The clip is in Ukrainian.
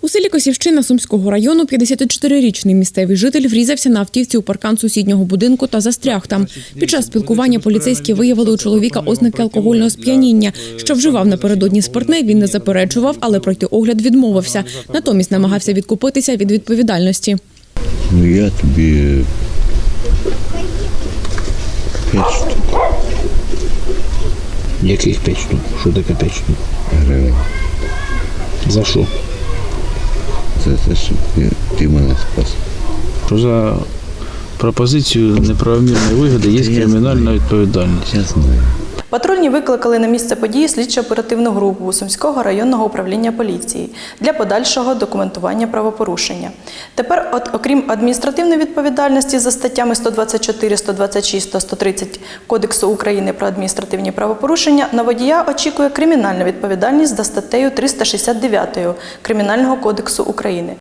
У селі Косівщина Сумського району 54-річний місцевий житель врізався на автівці у паркан сусіднього будинку та застряг там. Під час спілкування поліцейські виявили у чоловіка ознаки алкогольного сп'яніння. Що вживав напередодні спиртне, він не заперечував, але пройти огляд відмовився. Натомість намагався відкупитися від відповідальності. Ну я тобі п'ять штук Яких п'ять штук? Що таке п'ять штук? гривень. За що? За те, щоб ти, ти мене спас. За пропозицію неправомірної вигоди є кримінальна відповідальність. Я знаю. Патрульні викликали на місце події слідчо-оперативну групу Сумського районного управління поліції для подальшого документування правопорушення. Тепер, от, окрім адміністративної відповідальності за статтями 124, 126 та 130 Кодексу України про адміністративні правопорушення, на водія очікує кримінальна відповідальність за статтею 369 Кримінального кодексу України.